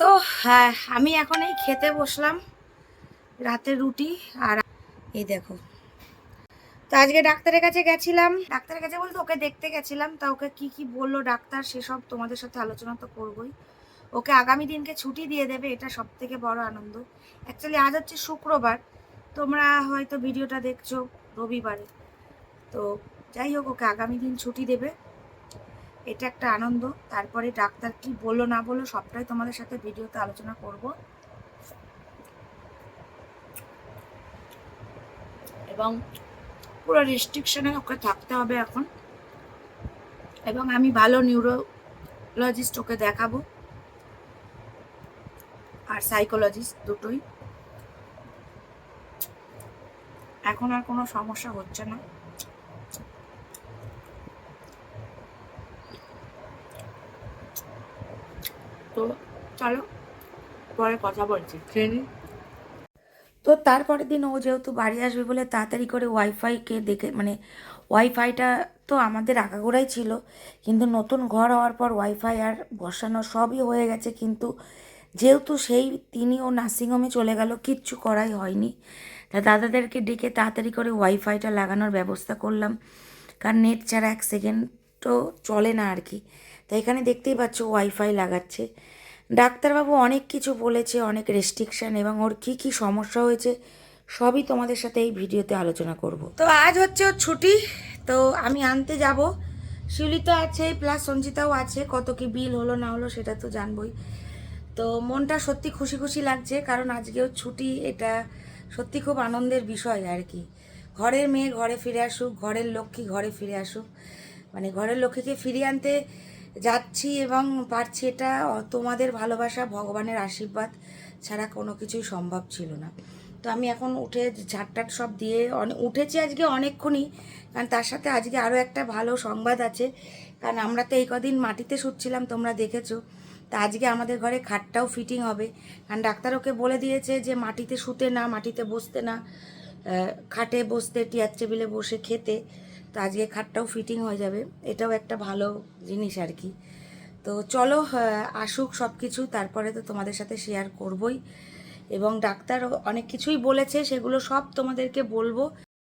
তো হ্যাঁ আমি এখন এই খেতে বসলাম, রাতে রুটি আর এই দেখো। তো আজকে ডাক্তারের কাছে গেছিলাম। ডাক্তারের কাছে বলতে ওকে দেখতে গেছিলাম, তা ওকে কি কি বলল ডাক্তার সেসব তোমাদের সাথে আলোচনা তো করবোই। ওকে আগামী দিনকে ছুটি দিয়ে দেবে, এটা সব থেকে বড় আনন্দ। অ্যাকচুয়ালি আজ হচ্ছে শুক্রবার, তোমরা হয়তো ভিডিওটা দেখছ রবিবারে। তো যাই হোক, ওকে আগামী দিন ছুটি দেবে, এটা একটা আনন্দ। তারপরে ডাক্তার কি বলল, না বলল, সবটাই তোমাদের সাথে ভিডিওতে আলোচনা করব। এবং পুরো রেস্ট্রিকশনে ওকে থাকতে হবে এখন। এবং আমি ভালো নিউরোলজিস্ট ওকে দেখাবো। আর সাইকোলজিস্ট দুটোই। এখন আর কোনো সমস্যা হচ্ছে না। তো চলো, পরে কথা বলছি। ট্রেনে তো তারপরের দিন ও যেহেতু বাড়ি আসবে বলে তাড়াতাড়ি করে ওয়াইফাইকে দেখে মানে ওয়াইফাইটা তো আমাদের আগাগোড়াই ছিল, কিন্তু নতুন ঘর হওয়ার পর ওয়াইফাই আর বসানো সবই হয়ে গেছে, কিন্তু যেহেতু সেই তিনি ও নার্সিংহোমে চলে গেল, কিচ্ছু করাই হয়নি। তা দাদাদেরকে ডেকে তাড়াতাড়ি করে ওয়াইফাইটা লাগানোর ব্যবস্থা করলাম। কারণ নেট ছাড়া এক সেকেন্ডও চলে না আর কি। তো এখানে দেখতেই পাচ্ছ ওয়াইফাই লাগাচ্ছে। ডাক্তারবাবু অনেক কিছু বলেছে, অনেক রেস্ট্রিকশন এবং ওর কি কি সমস্যা হয়েছে, সবই তোমাদের সাথে এই ভিডিওতে আলোচনা করব। তো আজ হচ্ছে ওর ছুটি, তো আমি আনতে যাব। শিউলি তো আছে প্লাস সঞ্জিতাও আছে, কত কি বিল হলো না হলো সেটা তো জানবই। তো মনটা সত্যি খুশি খুশি লাগছে, কারণ আজকেও ছুটি, এটা সত্যি খুব আনন্দের বিষয় আর কি। ঘরের মেয়ে ঘরে ফিরে আসুক, ঘরের লক্ষ্মী ঘরে ফিরে আসুক। মানে ঘরের লক্ষ্মীকে ফিরিয়ে আনতে যাচ্ছি এবং পারছি এটা তোমাদের ভালোবাসা, ভগবানের আশীর্বাদ ছাড়া কোনো কিছুই সম্ভব ছিল না। তো আমি এখন উঠে ঝাড়টাট সব দিয়ে উঠেছি আজকে অনেকক্ষণই, কারণ তার সাথে আজকে আরও একটা ভালো সংবাদ আছে। কারণ আমরা তো এই কদিন মাটিতে শুচ্ছিলাম তোমরা দেখেছ। তা আজকে আমাদের ঘরে খাটটাও ফিটিং হবে। কারণ ডাক্তার ওকে বলে দিয়েছে যে মাটিতে শুতে না, মাটিতে বসতে না। খাটে বসতে, টিয়ার টেবিলে বসে খেতে। তো আজকে খাটটাও ফিটিং হয়ে যাবে। এটাও একটা ভালো জিনিস আর কি। তো চলো আসুক সব কিছু তারপরে তো তোমাদের সাথে শেয়ার করবই। এবং ডাক্তার অনেক কিছুই বলেছে, সেগুলো সব তোমাদেরকে বলব।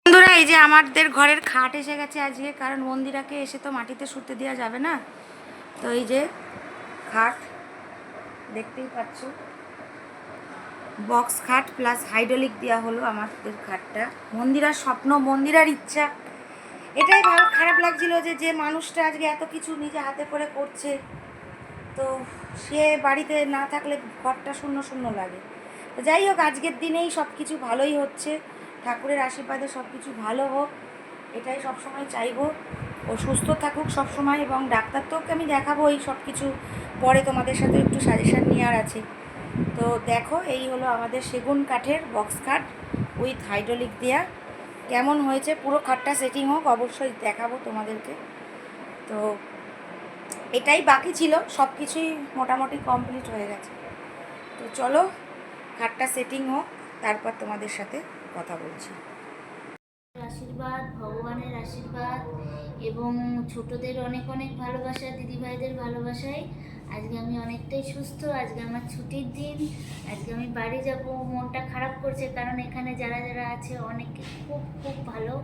বন্ধুরা, এই যে আমাদের ঘরের খাট এসে গেছে আজকে। কারণ মন্দিরাকে এসে তো মাটিতে শুতে দেওয়া যাবে না। তো এই যে খাট দেখতেই পাচ্ছ। বক্স খাট প্লাস হাইড্রোলিক দেওয়া হলো আমাদের খাটটা। মন্দিরার স্বপ্ন, মন্দিরার ইচ্ছা। এটাই ভালো, খারাপ লাগছিল যে যে মানুষটা আজকে এত কিছু নিজে হাতে করে করছে। তো সে বাড়িতে না থাকলে ঘরটা শূন্য শূন্য লাগে। তো যাই হোক, আজকের দিনেই সব কিছু ভালোই হচ্ছে। ঠাকুরের আশীর্বাদে সব কিছু ভালো হোক, এটাই সবসময় চাইব। ও সুস্থ থাকুক সবসময় এবং ডাক্তার তোকে আমি দেখাবো এই সব কিছু পরে তোমাদের সাথে একটু সাজেশান নেওয়ার আছে। তো দেখো, এই হলো আমাদের সেগুন কাঠের বক্স খাট উইথ হাইড্রোলিক দেয়া। কেমন হয়েছে? পুরো খাটটা সেটিং হোক, অবশ্যই দেখাবো তোমাদেরকে। তো এটাই বাকি ছিল সব কিছুই মোটামুটি কমপ্লিট হয়ে গেছে। তো চলো, খাটটা সেটিং হোক, তারপর তোমাদের সাথে কথা বলছি। আশীর্বাদ, ভগবানের আশীর্বাদ, এবং ছোটদের অনেক অনেক ভালোবাসা, দিদিভাইদের ভালোবাসায় আজকে আমি অনেকটাই সুস্থ, আজকে আমার ছুটির দিন, আজকে আমি বাড়ি যাব, মনটা খারাপ করছে কারণ এখানে যারা যারা আছে অনেকে খুব খুব ভালো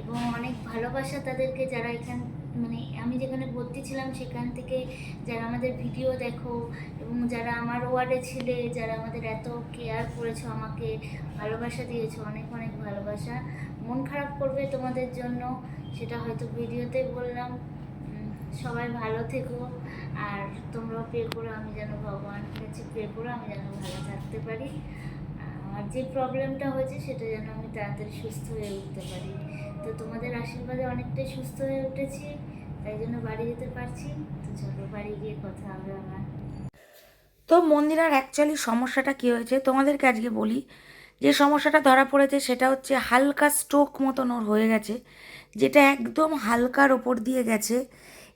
এবং অনেক ভালোবাসা তাদেরকে যারা এখান মানে আমি যেখানে ভর্তি ছিলাম সেখান থেকে যারা আমাদের ভিডিও দেখো এবং যারা আমার ওয়ার্ডে ছিলে, যারা আমাদের এত কেয়ার করেছ, আমাকে ভালোবাসা দিয়েছ, অনেক অনেক ভালোবাসা। মন খারাপ করবে তোমাদের জন্য, সেটা হয়তো ভিডিওতে বললাম। সবাই ভালো থেকো। আর তোমরাও প্রে করো, আমি যেন ভগবানের কাছে প্রে করো, আমি যেন ভালো থাকতে পারি। আর যে প্রবলেমটা হয়েছে, সেটা যেন আমি তাড়াতাড়ি সুস্থ হয়ে উঠতে পারি। তো তোমাদের আশীর্বাদে অনেকটাই সুস্থ হয়ে উঠেছি, তাই জন্য বাড়ি যেতে পারছি। তো চলো, বাড়ি গিয়ে কথা হবে আমার। তো মন্দিরার অ্যাকচুয়ালি সমস্যাটা কী হয়েছে? তোমাদেরকে আজকে বলি, যে সমস্যাটা ধরা পড়েছে, সেটা হচ্ছে হালকা স্ট্রোক মতন ওর হয়ে গেছে, যেটা একদম হালকার ওপর দিয়ে গেছে।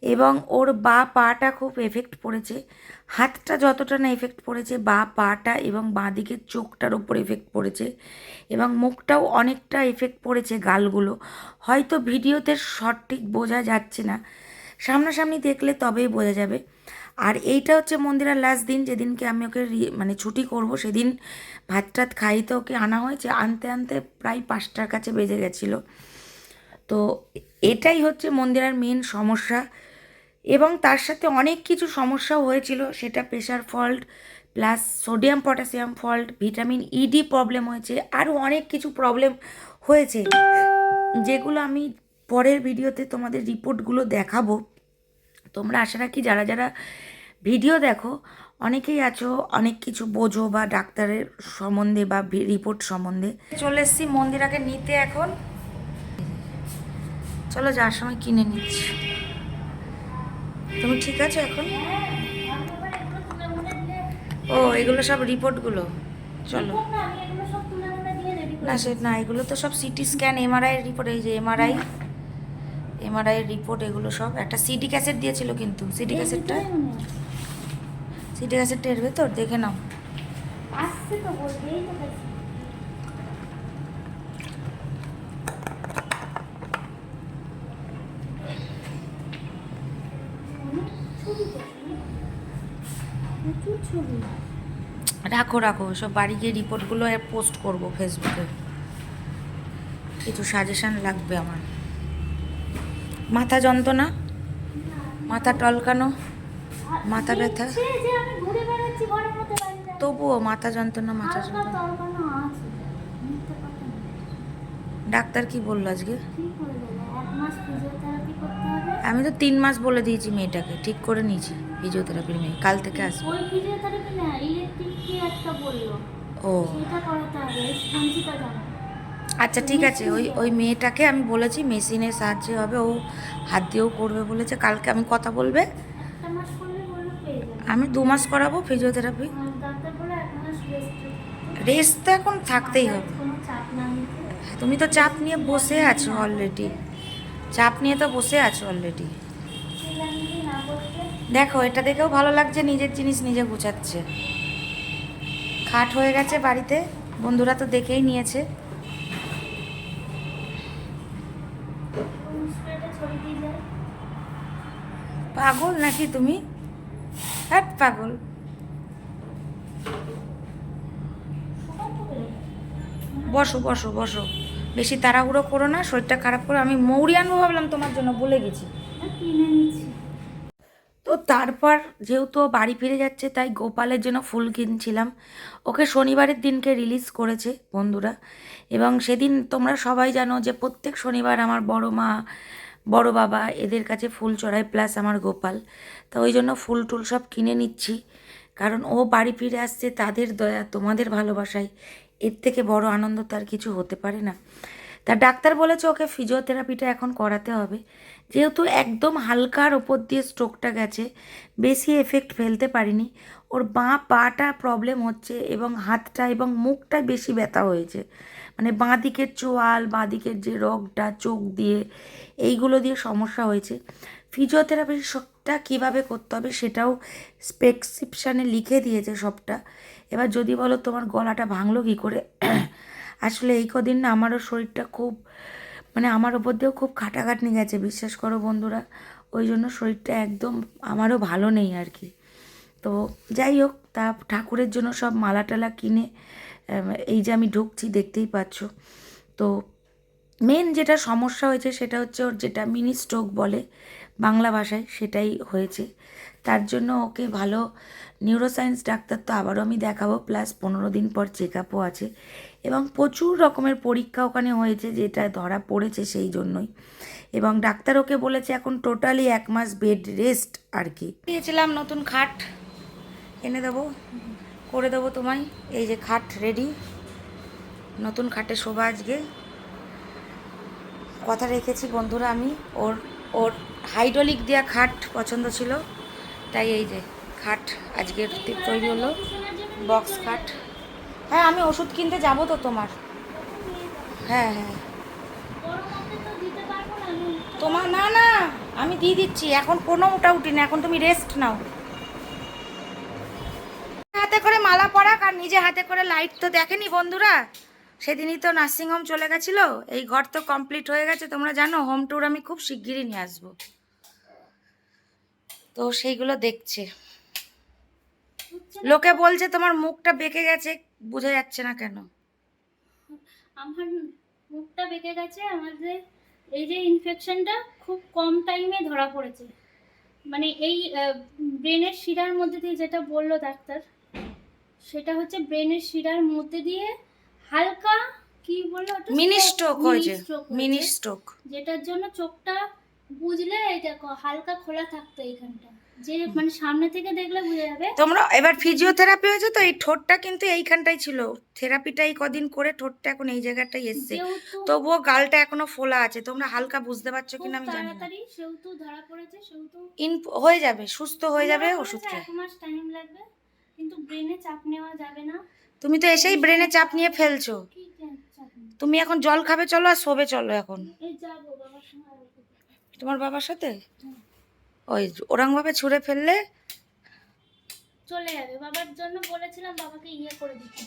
এবং ওর বা পাটা খুব এফেক্ট পড়েছে। হাতটা যতটা না এফেক্ট পড়েছে, বা পাটা এবং বাঁ দিকের চোখটার ওপর এফেক্ট পড়েছে এবং মুখটাও অনেকটা এফেক্ট পড়েছে গালগুলো। হয়তো ভিডিওতে সঠিক বোঝা যাচ্ছে না। সামনাসামনি দেখলে তবেই বোঝা যাবে। আর এইটা হচ্ছে মন্দিরের লাস্ট দিন, যেদিনকে আমি ওকে মানে ছুটি করব, সেদিন ভাত টাত খাইতে ওকে আনা হয়েছে। আনতে আনতে প্রায় পাঁচটার কাছে বেজে গেছিল। তো এটাই হচ্ছে মন্দিরার মেন সমস্যা। এবং তার সাথে অনেক কিছু সমস্যাও হয়েছিল। সেটা pressure fault plus sodium potassium fault vitamin ED problem হয়েছে আরও অনেক কিছু প্রবলেম হয়েছে, যেগুলো আমি পরের ভিডিওতে তোমাদের রিপোর্টগুলো দেখাবো। তোমরা আশা রাখি যারা যারা ভিডিও দেখো, অনেকেই আছো, অনেক কিছু বোঝো বা ডাক্তারের সম্বন্ধে বা রিপোর্ট সম্বন্ধে। চলে এসেছি মন্দিরাকে নিতে এখন। চলো যাওয়ার সময় কিনে নিচ্ছি। তুমি ঠিক আছো এখন? ও, এগুলো সব রিপোর্টগুলো চলো। না, সে না, এগুলো তো সব সিটি স্ক্যান এমআরআই রিপোর্ট এই যে এমআরআই এমআরআই রিপোর্ট এগুলো সব। একটা সিডি ক্যাসেট দিয়েছিল কিন্তু সিডি ক্যাসেটটা সিডি ক্যাসেটটা এর ভেতর, দেখে নাও। আসছে তো বলতেই তো গেছি। অনেক ছবি তো, প্রচুর ছবি রাখো রাখো সব বাড়ি গিয়ে রিপোর্টগুলো পোস্ট করব ফেসবুকে কিছু সাজেশন লাগবে আমার। মাথা যন্ত্রণা? মাথা টলকানো? মাথা ব্যথা? তবুও মাথা যন্ত্রণা মাথা যন্ত্রণা। ডাক্তার কি বলল আজকে? আমি তো তিন মাস বলে দিয়েছি মেয়েটাকে ঠিক করে নিয়েছি। ফিজিওথেরাপির মেয়ে কাল থেকে আসবে। ওই ফিজিওথেরাপি না ইলেকট্রিক কি একটা বলল। ও। সেটা করাতে হবে সঞ্চিতা জানো। আচ্ছা ঠিক আছে। ওই ওই মেয়েটাকে আমি বলেছি মেশিনের সাহায্যে হবে ও হাত দিয়েও করবে বলেছে। কালকে আমি কথা বলবে। আমি দু মাস করাবো ফিজিওথেরাপি। মাস রেস্ট তো এখন থাকতেই হবে। নিতে তুমি তো চাপ নিয়ে বসে আছো অলরেডি চাপ নিয়ে তো বসে আছো অলরেডি দেখো, এটা দেখেও ভালো লাগছে, নিজের জিনিস নিজে গুছাচ্ছে। খাট হয়ে গেছে বাড়িতে, বন্ধুরা তো দেখেই নিয়েছে। পাগল নাকি তুমি? হ্যাঁ পাগল। বসো বসো বসো। বেশি তাড়াহুড়ো করো না, শরীরটা খারাপ করে আমি মৌরি আনব ভাবলাম তোমার জন্য, বলে গেছি। কিনে নিচ্ছি তো তারপর যেহেতু বাড়ি ফিরে যাচ্ছে, তাই গোপালের জন্য ফুল কিনছিলাম। ওকে শনিবারের দিনকে রিলিজ করেছে বন্ধুরা। এবং সেদিন তোমরা সবাই জানো যে প্রত্যেক শনিবার আমার বড় মা, বড় বাবা এদের কাছে ফুল চড়ায় প্লাস আমার গোপাল। তো ওই জন্য ফুল টুল সব কিনে নিচ্ছি। কারণ ও বাড়ি ফিরে আসছে, তাদের দয়া, তোমাদের ভালোবাসায়। এর থেকে বড় আনন্দ তার কিছু হতে পারে না। তা ডাক্তার বলেছে ওকে ফিজিওথেরাপিটা এখন করাতে হবে। যেহেতু একদম হালকার ওপর দিয়ে স্ট্রোকটা গেছে, বেশি এফেক্ট ফেলতে পারিনি। ওর বাঁ পাটা প্রবলেম হচ্ছে এবং হাতটা এবং মুখটা বেশি ব্যথা হয়েছে। মানে বাঁ দিকের চোয়াল, বাঁ দিকের যে রগটা, চোখ দিয়ে, এইগুলো দিয়ে সমস্যা হয়েছে। ফিজিওথেরাপি সবটা কীভাবে করতে হবে সেটাও স্পেসক্রিপশানে লিখে দিয়েছে সবটা। এবার যদি বলো তোমার গলাটা ভাঙলো কী করে আসলে এই কদিন না আমারও শরীরটা খুব মানে আমার ওপর দিয়েও খুব খাটাখাটনি গেছে, বিশ্বাস করো বন্ধুরা। ওই জন্য শরীরটা একদম আমারও ভালো নেই আর কি। তো যাই হোক, তা ঠাকুরের জন্য সব মালা টালা কিনে এই যে আমি ঢুকছি, দেখতেই পাচ্ছ। তো মেন যেটা সমস্যা হয়েছে সেটা হচ্ছে ওর যেটা মিনি স্ট্রোক বলে বাংলা ভাষায়, সেটাই হয়েছে। তার জন্য ওকে ভালো নিউরোসায়েন্স ডাক্তার তো আবারও আমি দেখাবো প্লাস পনেরো দিন পর চেক আপও আছে। এবং প্রচুর রকমের পরীক্ষা ওখানে হয়েছে যেটা ধরা পড়েছে সেই জন্যই। এবং ডাক্তার ওকে বলেছে এখন টোটালি এক মাস বেড রেস্ট আর কি। দিয়েছিলাম নতুন খাট। এনে দেবো, করে দেবো তোমায়। এই যে খাট রেডি নতুন খাটে শোভা আজকে। কথা রেখেছি বন্ধুরা আমি, ওর ওর হাইড্রোলিক দেওয়া খাট পছন্দ ছিল। তাই এই যে খাট আজকের তৈরি হলো বক্স খাট। হ্যাঁ আমি ওষুধ কিনতে যাব তো তোমার। হ্যাঁ হ্যাঁ। তোমার, না না, আমি দিয়ে দিচ্ছি। এখন কোনো উঠি না, এখন তুমি রেস্ট নাও। হাতে করে মালা পরাক আর নিজে হাতে করে লাইট তো দেখেনি বন্ধুরা। সেদিনই তো নার্সিংহোম চলে গেছিল। এই ঘর তো কমপ্লিট হয়ে গেছে। তোমরা জানো হোম ট্যুর আমি খুব শিগগিরই নিয়ে আসব। তো সেইগুলো দেখছে। লোকে বলছে তোমার মুখটা বেঁকে গেছে। বোঝা যাচ্ছে না কেন? আমার মুখটা বেঁকে গেছে আমাদের এই যে ইনফেকশনটা খুব কম টাইমে ধরা পড়েছে। মানে এই ব্রেনের শিরার মধ্যে দিয়ে যেটা বলল ডাক্তার সেটা হচ্ছে ব্রেনের শিরার মধ্যে দিয়ে হালকা কি বলল মিনি স্ট্রোক হয়েছে মিনি স্ট্রোক যেটার জন্য চোখটা বুঝলে এই দেখো হালকা খোলা থাকতো এইখানটা। যে মানে সামনে থেকে দেখলে বুঝে যাবে। তোমরা এবার ফিজিওথেরাপি হয়েছে তো এই ঠোঁটটা কিন্তু এইখানটাই ছিল। থেরাপিটা এই কদিন করে ঠোঁটটা এখন এই জায়গাটাই এসছে। তবুও গালটা এখনও ফোলা আছে। তোমরা হালকা বুঝতে পারছ কিনা আমি জানি না। সেহেতু ধরা পড়েছে সেহেতু ইন হয়ে যাবে সুস্থ হয়ে যাবে ধরা ওষুধ এক মাস টাইম লাগবে কিন্তু ব্রেনে চাপ নেওয়া যাবে না। তুমি তো এসেই ব্রেনে চাপ নিয়ে ফেলছো। তুমি এখন জল খাবে চলো আর শোবে চলো এখন। তোমার বাবার সাথে? ওই ওরংভাবে ছুঁড়ে ফেললে চলে যাবে বাবার জন্য বলেছিলাম বাবাকে ইয়ে করে দিতে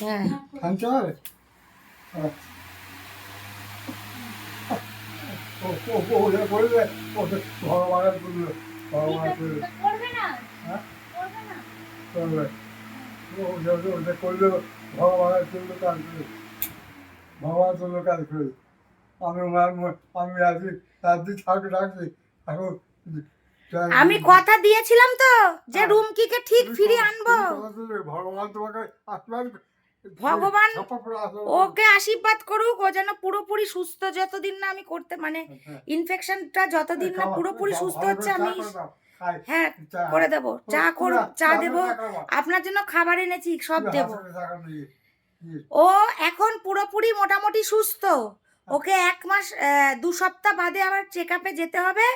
হ্যাঁ হয় ভগবানের হ্যাঁ কাজ করে ভগবান করল কাজ করে আমি আমি আজকে রাত্রি থাক রাখছি এখন আমি কথা দিয়েছিলাম তো যে হ্যাঁ। রুমকিকে ঠিক ফিরিয়ে আনব। ভগবান তোমাকে আশীর্বাদ ভগবান ওকে আশীর্বাদ করুক ও যেন পুরোপুরি সুস্থ যতদিন না আমি করতে মানে। ইনফেকশনটা যতদিন না পুরোপুরি সুস্থ হচ্ছে আমি। হ্যাঁ করে দেবো। চা করু পুরা- চা দেবো আপনার জন্য খাবার এনেছি সব দেবো। ও এখন পুরোপুরি মোটামুটি সুস্থ। ওকে এক মাস দু সপ্তাহ বাদে আবার চেক আপে যেতে হবে।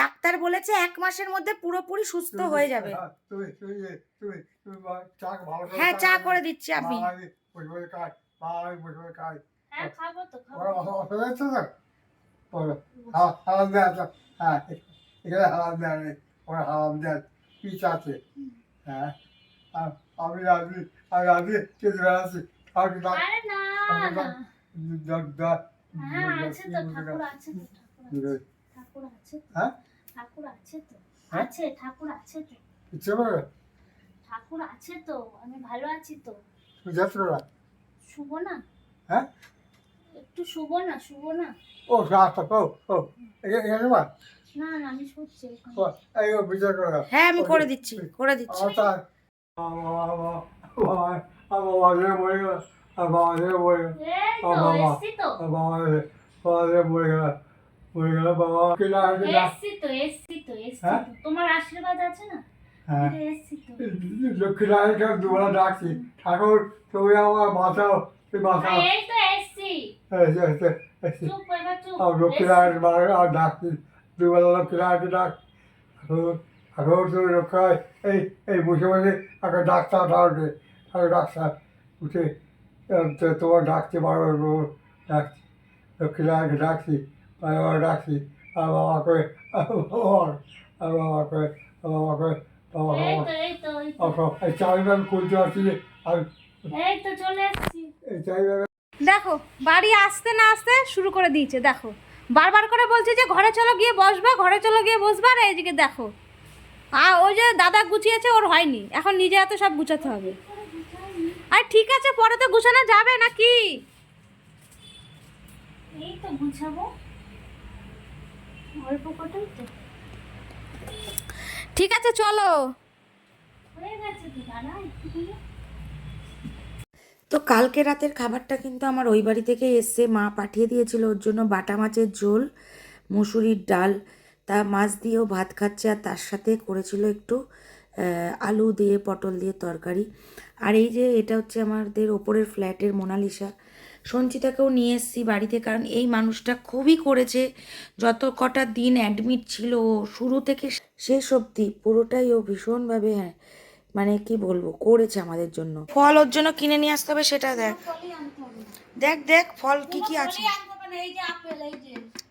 ডাক্তার বলেছে এক মাসের মধ্যে পুরোপুরি সুস্থ হয়ে যাবে। হ্যাঁ, চা করে হ্যাঁ চা করে দিচ্ছি খাই হ্যাঁ। হ্যাঁ হ্যাঁ আমি রাজি আমি রাজি খেতে বেড়াচ্ছি। হ্যাঁ ঠাকুর আছে তো ঠাকুর আছে। ঠাকুর আছে তো ঠাকুর আছে তো? আছে ঠাকুর আছে তো ঠাকুর আছে তো আমি ভালো আছি তো শুভ না হ্যাঁ একটু শুভ না শুভ না ও রাস্তা ও ও এখানে বা না না আমি শুচ্ছি হ্যাঁ আমি করে দিচ্ছি করে দিচ্ছি বাবা আমার বাবা যে মরে গেল বাবা যে মরে গেল বাবা। বাবা বাবা যে মরে গেল মরে গেল বাবা না এসছি তো এসছি তো এসছি? তোমার আশীর্বাদ আছে না? হ্যাঁ এই এসছি লক্ষ্মী নারায়ণকে দুবেলা ডাকছি ঠাকুর তুমি আমার বাঁচাও তুমি বাঁচাও। লক্ষ্মী এসছি। আর ডাকছি। দুবেলা লক্ষ্মী ডাক? ঠাকুর ঠাকুর তুমি রক্ষা। এই এই বসে বসে একটা ডাক্তার একটা ডাক্তার উঠে তো তোমার ডাকতে পারো রোজ ডাকছি লক্ষ্মী নারায়ণকে ডাকছি আর বাবা ডাকছি আর বাবা করে আর বাবা আর বাবা করে আর বাবা করে বাবা এই বাবা চাবিটা আমি খুলতে পারছি চাবিটা দেখো বাড়ি আসতে না আসতে শুরু করে দিয়েছে দেখো। বারবার করে বলছে যে ঘরে চলো গিয়ে বসবে ঘরে চলো গিয়ে বসবে আর এইদিকে দেখো। আর ওই যে দাদা গুছিয়েছে ওর হয়নি। এখন নিজে হাতে সব গুছাতে হবে। আর ঠিক আছে পরে তো গুছানো যাবে নাকি? এই তো গুছাবো। অল্প কটাই তো। ঠিক আছে চলো। হয়ে গেছে তো দাদা একটুখানি। তো কালকে রাতের খাবারটা কিন্তু আমার ওই বাড়ি থেকে এসে মা পাঠিয়ে দিয়েছিল ওর জন্য বাটা মাছের ঝোল মুসুরির ডাল। তা মাছ দিয়েও ভাত খাচ্ছে আর তার সাথে করেছিল একটু আলু দিয়ে, পটল দিয়ে তরকারি। আর এই যে এটা হচ্ছে আমাদের ওপরের ফ্ল্যাটের মোনালিসা। সঞ্চিতাকেও নিয়ে এসেছি বাড়িতে কারণ এই মানুষটা খুবই করেছে। যত কটা দিন অ্যাডমিট ছিল শুরু থেকে শেষ অবধি পুরোটাই ও ভীষণভাবে হ্যাঁ মানে কি বলব, করেছে আমাদের জন্য। ফল ওর জন্য কিনে নিয়ে আসতে হবে সেটা দেখ। দেখ দেখ, ফল কি কি আছে?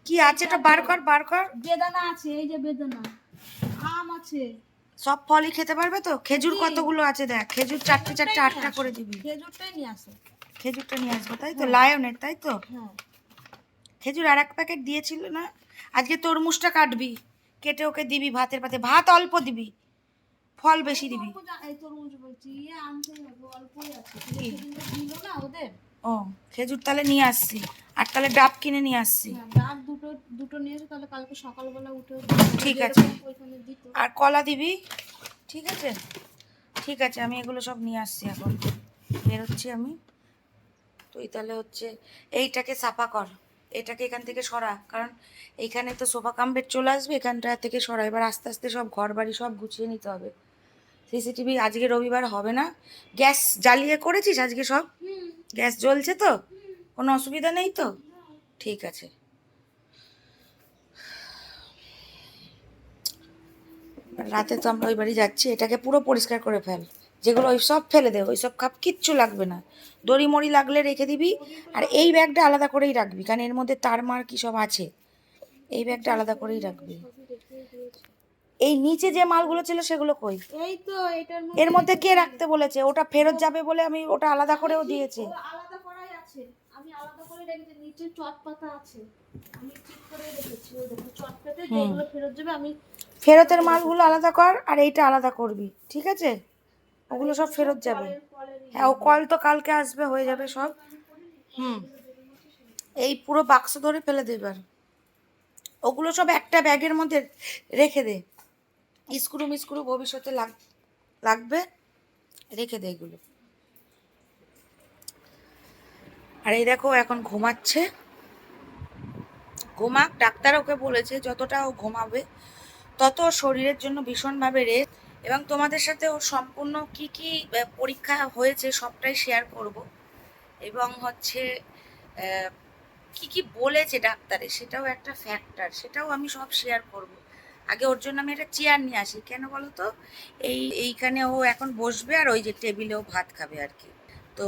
কি আছে? এটা বার কর বার কর। বেদানা আছে, এই যে বেদানা। আম আছে। সব ফলই খেতে পারবে তো? খেজুর কতগুলো আছে দেখ? খেজুর চারটে চারটে আটটা করে দিবি। খেজুরটাই নিয়ে আসো খেজুরটা নিয়ে আসব তাই তো? লায়নের তাই তো? হ্যাঁ। খেজুর আর এক প্যাকেট দিয়েছিল না? আজকে তরমুজটা কাটবি। কেটে ওকে দিবি ভাতের পাতে। ভাত অল্প দিবি। ফল বেশি দিবি। ইয়ে ও খেজুর তাহলে নিয়ে আসছি। আর তাহলে ডাব কিনে নিয়ে আসছি। ডাব দুটো দুটো নিয়ে এসে তাহলে কালকে সকালবেলা উঠে ঠিক আছে। আর কলা দিবি? ঠিক আছে? ঠিক আছে আমি এগুলো সব নিয়ে আসছি এখন। বেরোচ্ছি আমি। তুই তাহলে হচ্ছে এইটাকে সাফা কর। এটাকে এখান থেকে সরা। কারণ এইখানে তো সোফা কাম বেড চলে আসবে এখানটা থেকে সরা। এবার আস্তে আস্তে সব ঘর বাড়ি সব গুছিয়ে নিতে হবে। সিসিটিভি আজকে রবিবার হবে না। গ্যাস জ্বালিয়ে করেছিস আজকে সব? গ্যাস জ্বলছে তো? কোনো অসুবিধা নেই তো? ঠিক আছে। রাতে তো আমরা ওই বাড়ি যাচ্ছি এটাকে পুরো পরিষ্কার করে ফেল। যেগুলো ওই সব ফেলে দে ওই সব খাপ কিচ্ছু লাগবে না। দড়ি মড়ি লাগলে রেখে দিবি আর এই ব্যাগটা আলাদা করেই রাখবি কারণ এর মধ্যে তার মার কি সব আছে? এই ব্যাগটা আলাদা করেই রাখবি। এই নিচে যে মালগুলো ছিল সেগুলো কই? এই তো এটার এর মধ্যে কে রাখতে বলেছে? ওটা ফেরত যাবে বলে আমি ওটা আলাদা করেও দিয়েছে। আলাদা করাই আছে। আমি আলাদা করে রেখেছি নিচে চট পাতা আছে। আমি ঠিক করে রেখেছি ওই দেখো চট পেতে যেগুলো ফেরত যাবে আমি ফেরতের মালগুলো আলাদা কর আর এইটা আলাদা করবি ঠিক আছে? ওগুলো সব ফেরত যাবে। হ্যাঁ ও কল তো কালকে আসবে হয়ে যাবে সব। হুম। এই পুরো বাক্স ধরে ফেলে দেবার ওগুলো সব একটা ব্যাগের মধ্যে রেখে দে। স্ক্রু মিস্ক্রু ভবিষ্যতে লাগ, লাগবে, রেখে দে এগুলো। আর এই দেখো এখন ঘুমাচ্ছে। ঘুমাক, ডাক্তার ওকে বলেছে, যতটা ও ঘুমাবে, তত শরীরের জন্য ভীষণভাবে রেস্ট এবং তোমাদের সাথে ওর সম্পূর্ণ কি কি পরীক্ষা হয়েছে সবটাই শেয়ার করব। এবং হচ্ছে কি কি বলেছে ডাক্তারে, সেটাও একটা ফ্যাক্টর সেটাও আমি সব শেয়ার করব। আগে ওর জন্য আমি একটা চেয়ার নিয়ে আসি। কেন বলো তো এই, এইখানে ও এখন বসবে আর ওই যে টেবিলেও ভাত খাবে আর কি। তো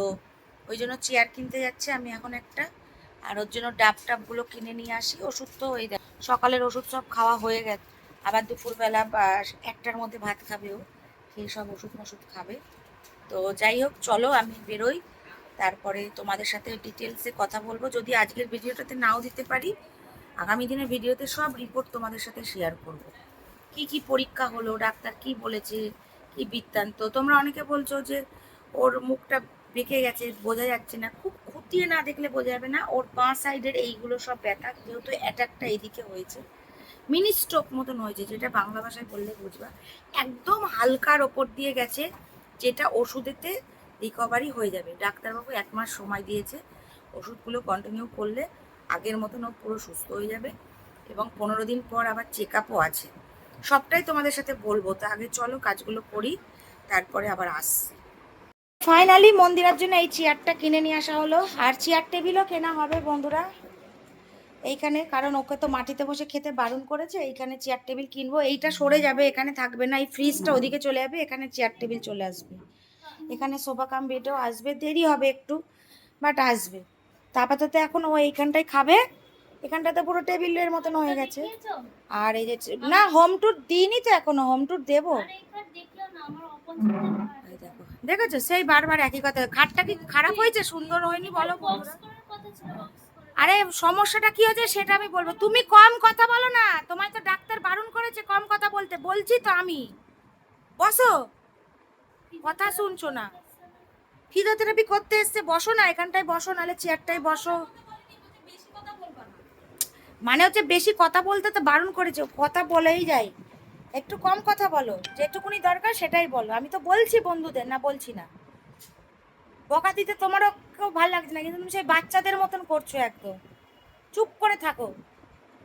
ওই জন্য চেয়ার কিনতে যাচ্ছে আমি এখন একটা। আর ওর জন্য ডাব টাবগুলো কিনে নিয়ে আসি। ওষুধ তো ওই সকালের ওষুধ সব খাওয়া হয়ে গেছে। আবার দুপুরবেলা বা একটার মধ্যে ভাত খাবে ও। সেই সব ওষুধ মষুধ খাবে। তো যাই হোক, চলো আমি বেরোই। তারপরে তোমাদের সাথে ডিটেলসে কথা বলব। যদি আজকের ভিডিওটাতে নাও দিতে পারি আগামী দিনের ভিডিওতে সব রিপোর্ট তোমাদের সাথে শেয়ার করব। কি কি পরীক্ষা হলো, ডাক্তার কি বলেছে, কি বৃত্তান্ত? তোমরা অনেকে বলছো যে ওর মুখটা বেঁকে গেছে, বোঝা যাচ্ছে না। খুব খুঁটিয়ে না দেখলে বোঝা যাবে না। ওর বাঁ সাইডের এইগুলো সব ব্যথা যেহেতু অ্যাটাকটা এদিকে হয়েছে। মিনি স্ট্রোক মতন হয়েছে, যেটা বাংলা ভাষায় বললে বুঝবা। একদম হালকার ওপর দিয়ে গেছে, যেটা ওষুধেতে রিকভারি হয়ে যাবে। ডাক্তারবাবু এক মাস সময় দিয়েছে, ওষুধগুলো কন্টিনিউ করলে আগের মতন ও পুরো সুস্থ হয়ে যাবে এবং পনেরো দিন পর আবার চেক আপও আছে। সবটাই তোমাদের সাথে বলব। তো আগে চলো কাজগুলো করি তারপরে আবার আসছি। ফাইনালি মন্দিরের জন্য এই চেয়ারটা কিনে নিয়ে আসা হলো। আর চেয়ার টেবিলও কেনা হবে বন্ধুরা। এইখানে কারণ ওকে তো মাটিতে বসে খেতে বারণ করেছে এইখানে চেয়ার টেবিল কিনবো। এইটা সরে যাবে এখানে থাকবে না। এই ফ্রিজটা ওদিকে চলে যাবে এখানে চেয়ার টেবিল চলে আসবে। এখানে সোফা কাম বেডও আসবে। দেরি হবে একটু বাট আসবে। তা আপাতত এখন ও এইখানটায় খাবে। এখানটাতে পুরো টেবিলের মতন হয়ে গেছে। আর এই যে না হোম ট্যুর দিইনি তো এখনও হোম ট্যুর দেবো। দেখেছ? সেই বারবার একই কথা। খাটটা কি খারাপ হয়েছে? সুন্দর হয়নি বলো আরে সমস্যাটা কি হয়েছে সেটা আমি বলব। তুমি কম কথা বলো না। তোমায় তো ডাক্তার বারণ করেছে কম কথা বলতে। বলছি তো আমি। বসো। কথা শুনছো না। ফিজিওথেরাপি করতে এসছে, বসো না, এখানটায় বসো, নাহলে চেয়ারটায় বসো। মানে হচ্ছে বেশি কথা বলতে তো বারণ করেছে, কথা বলেই যায়। একটু কম কথা বলো, যেটুকুনি দরকার সেটাই বলো। আমি তো বলছি বন্ধুদের, না বলছি না। বকা দিতে তোমারও কেউ ভালো লাগছে না, কিন্তু তুমি সেই বাচ্চাদের মতন করছ একদম। চুপ করে থাকো।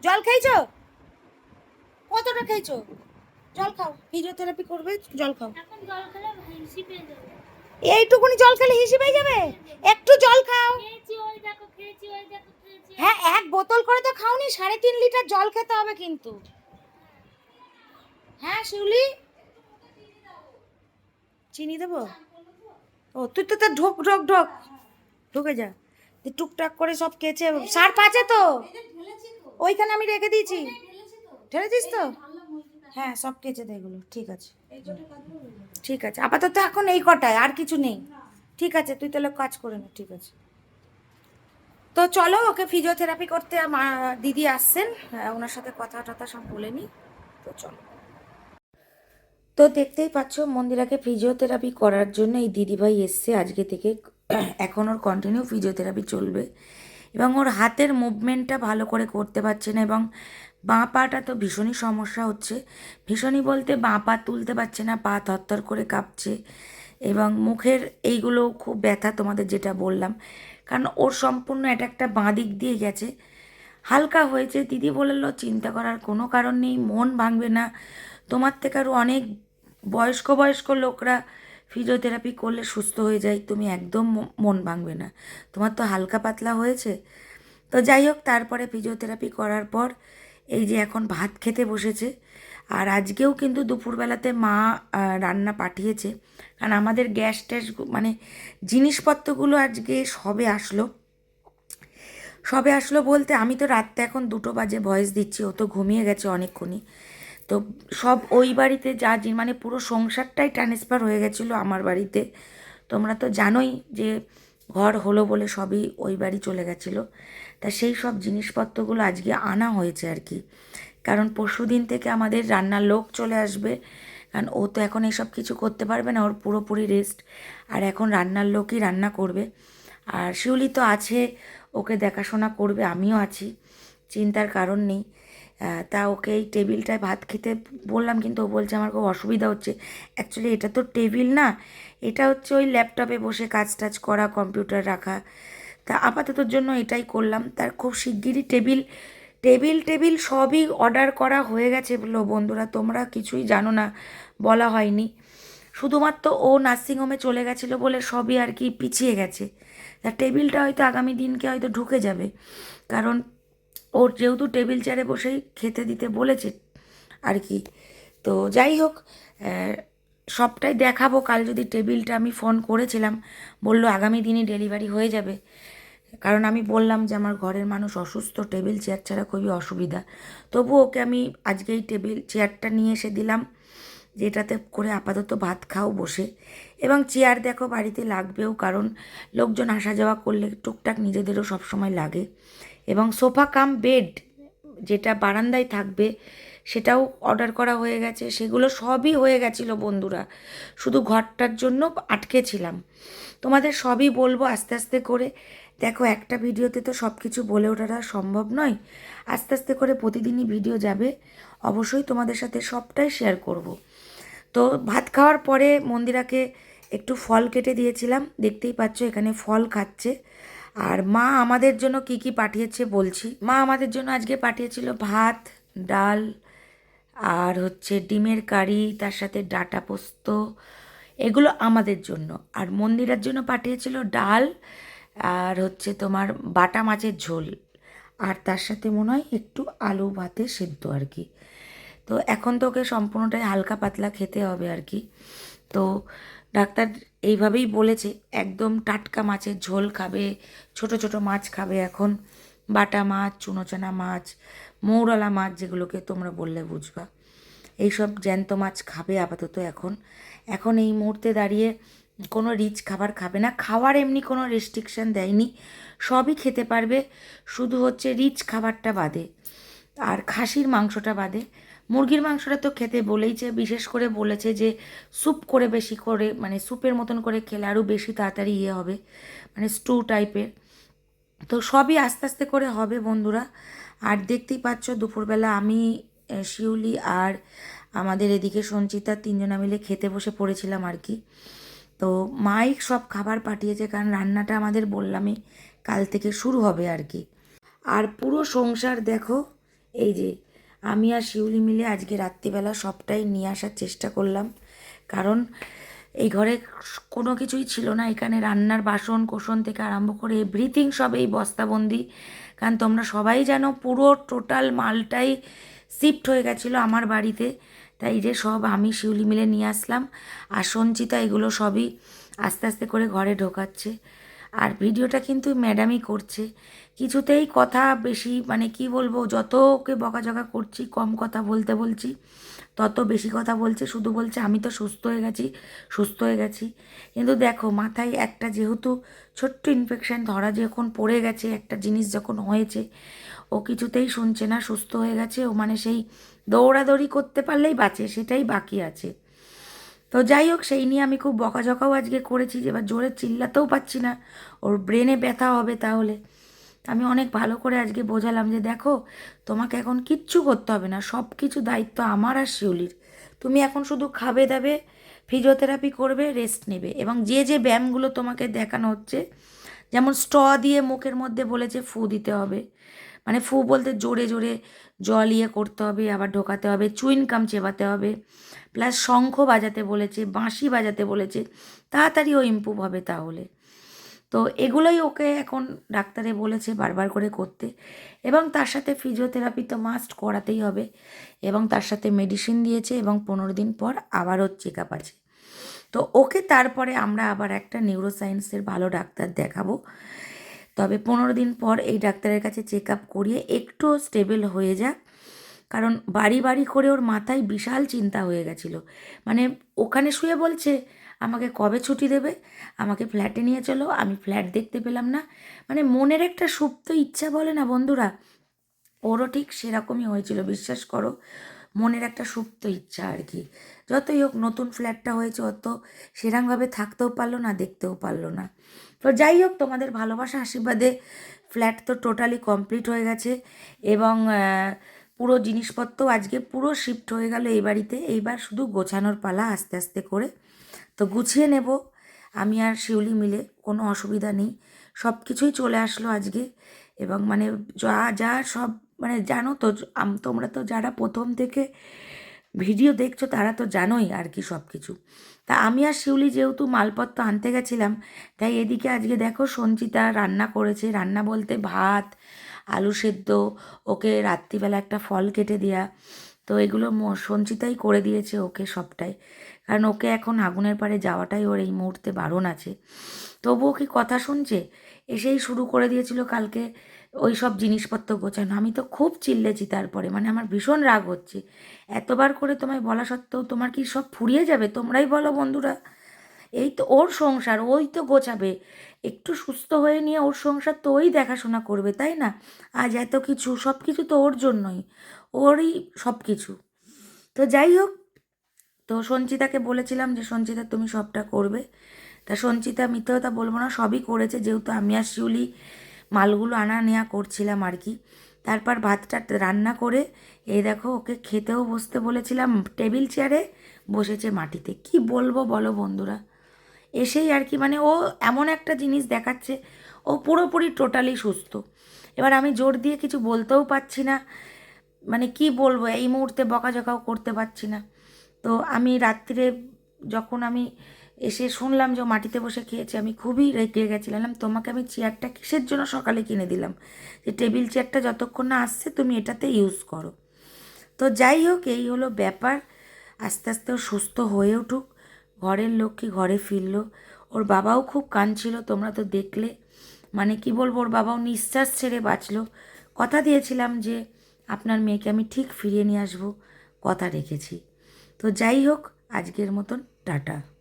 জল খেয়েছো? কতটা খেয়েছো? জল খাও ফিজিওথেরাপি করবে, জল খাও। জল খেলে এইটুকুনি জল খেলে হিসেবে হয়ে যাবে? একটু জল খাও। হ্যাঁ এক বোতল করে তো খাওনি সাড়ে তিন লিটার জল খেতে হবে কিন্তু। হ্যাঁ শিউলি? চিনি দেবো? ও তুই তো তা ঢোক ঢোক ঢোক। ঢুকে যা। তুই টুকটাক করে সব কেচে সার্ফ আছে তো। ওইখানে আমি রেখে দিয়েছি। ঢেলেছিস তো? হ্যাঁ সব কেচে দে এগুলো। ঠিক আছে। ঠিক আছে। আপাতত এখন এই কটায় আর কিছু নেই। ঠিক আছে তুই তাহলে কাজ করে নে ঠিক আছে। তো চলো ওকে ফিজিওথেরাপি করতে দিদি আসছেন। ওনার সাথে কথা টথা সব বলে নিই। তো চলো। তো দেখতেই পাচ্ছ মন্দিরাকে ফিজিওথেরাপি করার জন্য এই দিদিভাই এসছে আজকে থেকে। এখন ওর কন্টিনিউ ফিজিওথেরাপি চলবে। এবং ওর হাতের মুভমেন্টটা ভালো করে করতে পারছে না এবং বাঁ পাটা তো ভীষণই সমস্যা হচ্ছে। ভীষণই বলতে বাঁ পা তুলতে পারছে না, পা থরথর করে কাঁপছে এবং মুখের এইগুলো খুব ব্যথা তোমাদের যেটা বললাম। কারণ ওর সম্পূর্ণ এটা একটা বাঁ দিক দিয়ে গেছে। হালকা হয়েছে, দিদি বলল, চিন্তা করার কোনো কারণ নেই, মন ভাঙবে না। তোমার থেকে আরও অনেক বয়স্ক বয়স্ক লোকরা ফিজিওথেরাপি করলে সুস্থ হয়ে যায়, তুমি একদম মন ভাঙবে না। তোমার তো হালকা পাতলা হয়েছে। তো যাই হোক, তারপরে ফিজিওথেরাপি করার পর এই যে এখন ভাত খেতে বসেছে। আর আজকেও কিন্তু দুপুরবেলাতে মা রান্না পাঠিয়েছে। কারণ আমাদের গ্যাস ট্যাস মানে জিনিসপত্রগুলো আজকে সবে আসলো। সবে আসলো বলতে আমি তো রাত্রে এখন দুটো বাজে ভয়েস দিচ্ছি, ও তো ঘুমিয়ে গেছে অনেকক্ষণই। তো সব ওই বাড়িতে যা মানে পুরো সংসারটাই ট্রান্সফার হয়ে গেছিল আমার বাড়িতে। তোমরা তো জানোই যে ঘর হলো বলে সবই ওই বাড়ি চলে গেছিল। তা সেই সব জিনিসপত্রগুলো আজকে আনা হয়েছে আর কি। কারণ পরশু দিন থেকে আমাদের রান্নার লোক চলে আসবে। কারণ ও তো এখন এইসব কিছু করতে পারবে না, ওর পুরোপুরি রেস্ট আর এখন রান্নার লোকই রান্না করবে। আর শিউলি তো আছে, ওকে দেখাশোনা করবে, আমিও আছি, চিন্তার কারণ নেই। তা ওকে এই টেবিলটায় ভাত খেতে বললাম, কিন্তু ও বলছে আমার খুব অসুবিধা হচ্ছে। অ্যাকচুয়ালি এটা তো টেবিল না, এটা হচ্ছে ওই ল্যাপটপে বসে কাজ টাজ করা, কম্পিউটার রাখা। তা আপাততর জন্য এটাই করলাম। তার খুব শিগগিরই টেবিল টেবিল টেবিল সবই অর্ডার করা হয়ে গেছে বন্ধুরা, তোমরা কিছুই জানো না, বলা হয়নি। শুধুমাত্র ও নার্সিংহোমে চলে গেছিল বলে সবই আর কি পিছিয়ে গেছে। তা টেবিলটা হয়তো আগামী দিনকে হয়তো ঢুকে যাবে, কারণ ওর যেহেতু টেবিল চেয়ারে বসেই খেতে দিতে বলেছে আর কি। তো যাই হোক সবটাই দেখাবো, কাল যদি টেবিলটা আমি ফোন করেছিলাম, বলল আগামী দিনই ডেলিভারি হয়ে যাবে। কারণ আমি বললাম যে আমার ঘরের মানুষ অসুস্থ, টেবিল, চেয়ার ছাড়া খুবই অসুবিধা। তবু ওকে আমি আজকে এই টেবিল, চেয়ারটা নিয়ে এসে দিলাম, যেটাতে করে আপাতত ভাত খাও বসে। এবং চেয়ার দেখো বাড়িতে লাগবেও, কারণ লোকজন আসা যাওয়া করলে টুকটাক নিজেদেরও সবসময় লাগে। এবং সোফা কাম বেড, যেটা বারান্দায় থাকবে, সেটাও অর্ডার করা হয়ে গেছে। সেগুলো সবই হয়ে গেছিল বন্ধুরা। শুধু ঘরটার জন্য আটকে ছিলাম। তোমাদের সবই বলব আস্তে আস্তে করে। দেখো, একটা ভিডিওতে তো সব কিছু বলে ওঠাটা সম্ভব নয়। আস্তে আস্তে করে প্রতিদিনই ভিডিও যাবে। অবশ্যই তোমাদের সাথে সবটাই শেয়ার করব। তো ভাত খাওয়ার পরে মন্দিরাকে একটু ফল কেটে দিয়েছিলাম। দেখতেই পাচ্ছ এখানে ফল খাচ্ছে। আর মা আমাদের জন্য কি কি পাঠিয়েছে বলছি। মা আমাদের জন্য আজকে পাঠিয়েছিল ভাত, ডাল, আর হচ্ছে ডিমের কারি, তার সাথে ডাটা পোস্ত। এগুলো আমাদের জন্য। আর মন্দিরের জন্য পাঠিয়েছিল ডাল আর হচ্ছে তোমার বাটা মাছের ঝোল। আর তার সাথে মনে হয় একটু আলু ভাতে সেদ্ধ আর কি। তো এখন তো ওকে সম্পূর্ণটাই হালকা পাতলা খেতে হবে আর কি। তো ডাক্তার এইভাবেই বলেছে, একদম টাটকা মাছের ঝোল খাবে, ছোট ছোট মাছ খাবে এখন। বাটা মাছ, চুনোচানা মাছ, মৌরলা মাছ যেগুলোকে তোমরা বললে বুঝবা। এইসব জ্যান্ত মাছ খাবে আপাতত এখন। এখন এই মুহূর্তে দাঁড়িয়ে কোনো রিচ খাবার খাবে না। খাওয়ার এমনি কোনো রেস্ট্রিকশান দেয়নি। সবই খেতে পারবে। শুধু হচ্ছে রিচ খাবারটা বাদে। আর খাসির মাংসটা বাদে। মুরগির মাংসটা তো খেতে বলেইছে, বিশেষ করে বলেছে যে স্যুপ করে বেশি করে মানে স্যুপের মতন করে খেলে আরও বেশি তাড়াতাড়ি ইয়ে হবে। মানে স্টু টাইপের তো সবই আস্তে আস্তে করে হবে বন্ধুরা। আর দেখতেই পাচ্ছ, দুপুরবেলা আমি শিউলি আর আমাদের এদিকে সঞ্চিতা তিনজনা মিলে খেতে বসে পড়েছিলাম আর কি। তো মাই সব খাবার পাঠিয়েছে, কারণ রান্নাটা আমাদের বললামই কাল থেকে শুরু হবে আর কি। আর পুরো সংসার দেখো, এই যে আমি আর শিউলি মিলে আজকে রাত্রিবেলা সবটাই নিয়ে আসার চেষ্টা করলাম। কারণ এই ঘরে কোনো কিছুই ছিল না, এখানে রান্নার বাসন কোসন থেকে আরম্ভ করে এভরিথিং সব এই বস্তাবন্দি। কারণ তোমরা সবাই জানো পুরো টোটাল মালটাই শিফট হয়ে গেছিল আমার বাড়িতে। তাই যে সব আমি শিউলি মিলে নিয়ে আসলাম। আর সঞ্চিতা এগুলো সবই আস্তে আস্তে করে ঘরে ঢোকাচ্ছে। আর ভিডিওটা কিন্তু ম্যাডামই করছে। কিছুতেই কথা বেশি মানে কি বলব, যত ওকে বকাঝকা করছি, কম কথা বলতে বলছি, তত বেশি কথা বলছে। শুধু বলছে, আমি তো সুস্থ হয়ে গেছি, সুস্থ হয়ে গেছি। কিন্তু দেখো, মাথায় একটা যেহেতু ছোট্ট ইনফেকশান ধরা যখন পড়ে গেছে, একটা জিনিস যখন হয়েছে ও কিছুতেই শুনছে না, সুস্থ হয়ে গেছে, ও মানে সেই দৌড়াদৌড়ি করতে পারলেই বাঁচে, সেটাই বাকি আছে। তো যাই হোক, সেই নিয়ে আমি খুব বকাঝকাও আজকে করেছি, যে এবার জোরে চিল্লাতেও পাচ্ছি না, ওর ব্রেনে ব্যথা হবে তাহলে। আমি অনেক ভালো করে আজকে বোঝালাম যে দেখো, তোমাকে এখন কিচ্ছু করতে হবে না সব কিছু দায়িত্ব আমার আর শিউলির। তুমি এখন শুধু খাবে দাবে ফিজিওথেরাপি করবে রেস্ট নেবে এবং যে যে ব্যায়ামগুলো তোমাকে দেখানো হচ্ছে, যেমন স্ট দিয়ে মুখের মধ্যে বলেছে ফু দিতে হবে মানে ফু বলতে জোরে জোরে জল ইয়ে করতে হবে, আবার ঢোকাতে হবে চুইনকাম চেবাতে হবে প্লাস শঙ্খ বাজাতে বলেছে, বাঁশি বাজাতে বলেছে, তাড়াতাড়ি ও ইম্প্রুভ হবে তাহলে। তো এগুলোই ওকে এখন ডাক্তারে বলেছে বারবার করে করতে। এবং তার সাথে ফিজিওথেরাপি তো মাস্ট করাতেই হবে। এবং তার সাথে মেডিসিন দিয়েছে এবং পনেরো দিন পর আবারও চেক আপ আছে। তো ওকে তারপরে আমরা আবার একটা নিউরোসায়েন্সের ভালো ডাক্তার দেখাবো। তবে পনেরো দিন পর এই ডাক্তারের কাছে চেক আপ করিয়ে একটু স্টেবল হয়ে যাক। কারণ বাড়ি বাড়ি করে ওর মাথায় বিশাল চিন্তা হয়ে গেছিল। মানে ওখানে শুয়ে বলছে, আমাকে কবে ছুটি দেবে? আমাকে ফ্ল্যাটে নিয়ে চলো, আমি ফ্ল্যাট দেখতে পেলাম না। মানে মনের একটা সুপ্ত ইচ্ছা বলে না বন্ধুরা? ওরও ঠিক সেরকমই হয়েছিল, বিশ্বাস করো। মনের একটা সুপ্ত ইচ্ছা আর কি। যতই হোক, নতুন ফ্ল্যাটটা হয়েছে, অত সেরকমভাবে থাকতেও পারল না, দেখতেও পারল না। তো যাই হোক, তোমাদের ভালোবাসা আশীর্বাদে ফ্ল্যাট তো টোটালি কমপ্লিট হয়ে গেছে এবং পুরো জিনিসপত্র আজকে পুরো শিফট হয়ে গেল এই বাড়িতে। এইবার শুধু গোছানোর পালা আস্তে আস্তে করে। তো গুছিয়ে নেব। আমি আর শিউলি মিলে কোনো অসুবিধা নেই। সব কিছুই চলে আসলো আজকে এবং মানে যা যা সব মানে জানো তো তোমরা তো যারা প্রথম থেকে ভিডিও দেখছ তারা তো জানোই আর কি সব কিছু তা আমি আর শিউলি যেহেতু মালপত্র আনতে গেছিলাম, তাই এদিকে আজকে দেখো সঞ্চিতা রান্না করেছে। রান্না বলতে ভাত, আলু সেদ্ধ, ওকে রাত্রিবেলা একটা ফল কেটে দেওয়া তো এগুলো সঞ্চিতাই করে দিয়েছে ওকে সবটাই। কারণ ওকে এখন আগুনের পাড়ে যাওয়াটাই ওর এই মুহূর্তে বারণ আছে। তবুও কি কথা শুনছে? এসেই শুরু করে দিয়েছিল কালকে ওই সব জিনিসপত্র গোছানো। আমি তো খুব চিল্লেছি তারপরে মানে আমার ভীষণ রাগ হচ্ছে। এতবার করে তোমায় বলা সত্ত্বেও তোমার কি সব ফুরিয়ে যাবে? তোমরাই বলো বন্ধুরা। এই তো ওর সংসার, ওই তো গোছাবে। একটু সুস্থ হয়ে নিয়ে ওর সংসার তো ওই দেখাশোনা করবে, তাই না? আজ এত কিছু, সব কিছু তো ওর জন্যই। ওরই সব কিছু। তো যাই হোক, তো সঞ্চিতাকে বলেছিলাম যে, সঞ্চিতা, তুমি সবটা করবে। তা সঞ্চিতা মিথ্যে কথা বলব না, সবই করেছে। যেহেতু আমি আর শিউলি মালগুলো আনা নেওয়া করছিলাম আর কি। তারপর ভাতটা রান্না করে এই দেখো ওকে খেতেও বসতে বলেছিলাম, টেবিল চেয়ারে বসেছে মাটিতে। কি বলব বলো বন্ধুরা? এসেই আর কি মানে ও এমন একটা জিনিস দেখাচ্ছে, ও পুরোপুরি টোটালি সুস্থ। এবার আমি জোর দিয়ে কিছু বলতেও পারছি না মানে কি বলব, এই মুহূর্তে বকাঝকাও করতে পারছি না। তো আমি রাত্রিরে যখন আমি এসে শুনলাম যে মাটিতে বসে খেয়েছে, আমি খুবই রেগে গেছিলাম, তোমাকে আমি চেয়ারটা কিসের জন্য সকালে কিনে দিলাম? যে টেবিল চেয়ারটা যতক্ষণ না আসছে তুমি এটাতে ইউজ করো। তো যাই হোক, এই হলো ব্যাপার। আস্তে আস্তে ও সুস্থ হয়ে উঠুক, ঘরের লক্ষ্মী ঘরে ফিরলো। ওর বাবাও খুব কাঁদছিল, তোমরা তো দেখলে। মানে কি বলব, ওর বাবাও নিঃশ্বাস ছেড়ে বাঁচলো। কথা দিয়েছিলাম যে, আপনার মেয়েকে আমি ঠিক ফিরিয়ে নিয়ে আসব। কথা রেখেছি। তো যাই হোক, আজকের মতন, টাটা।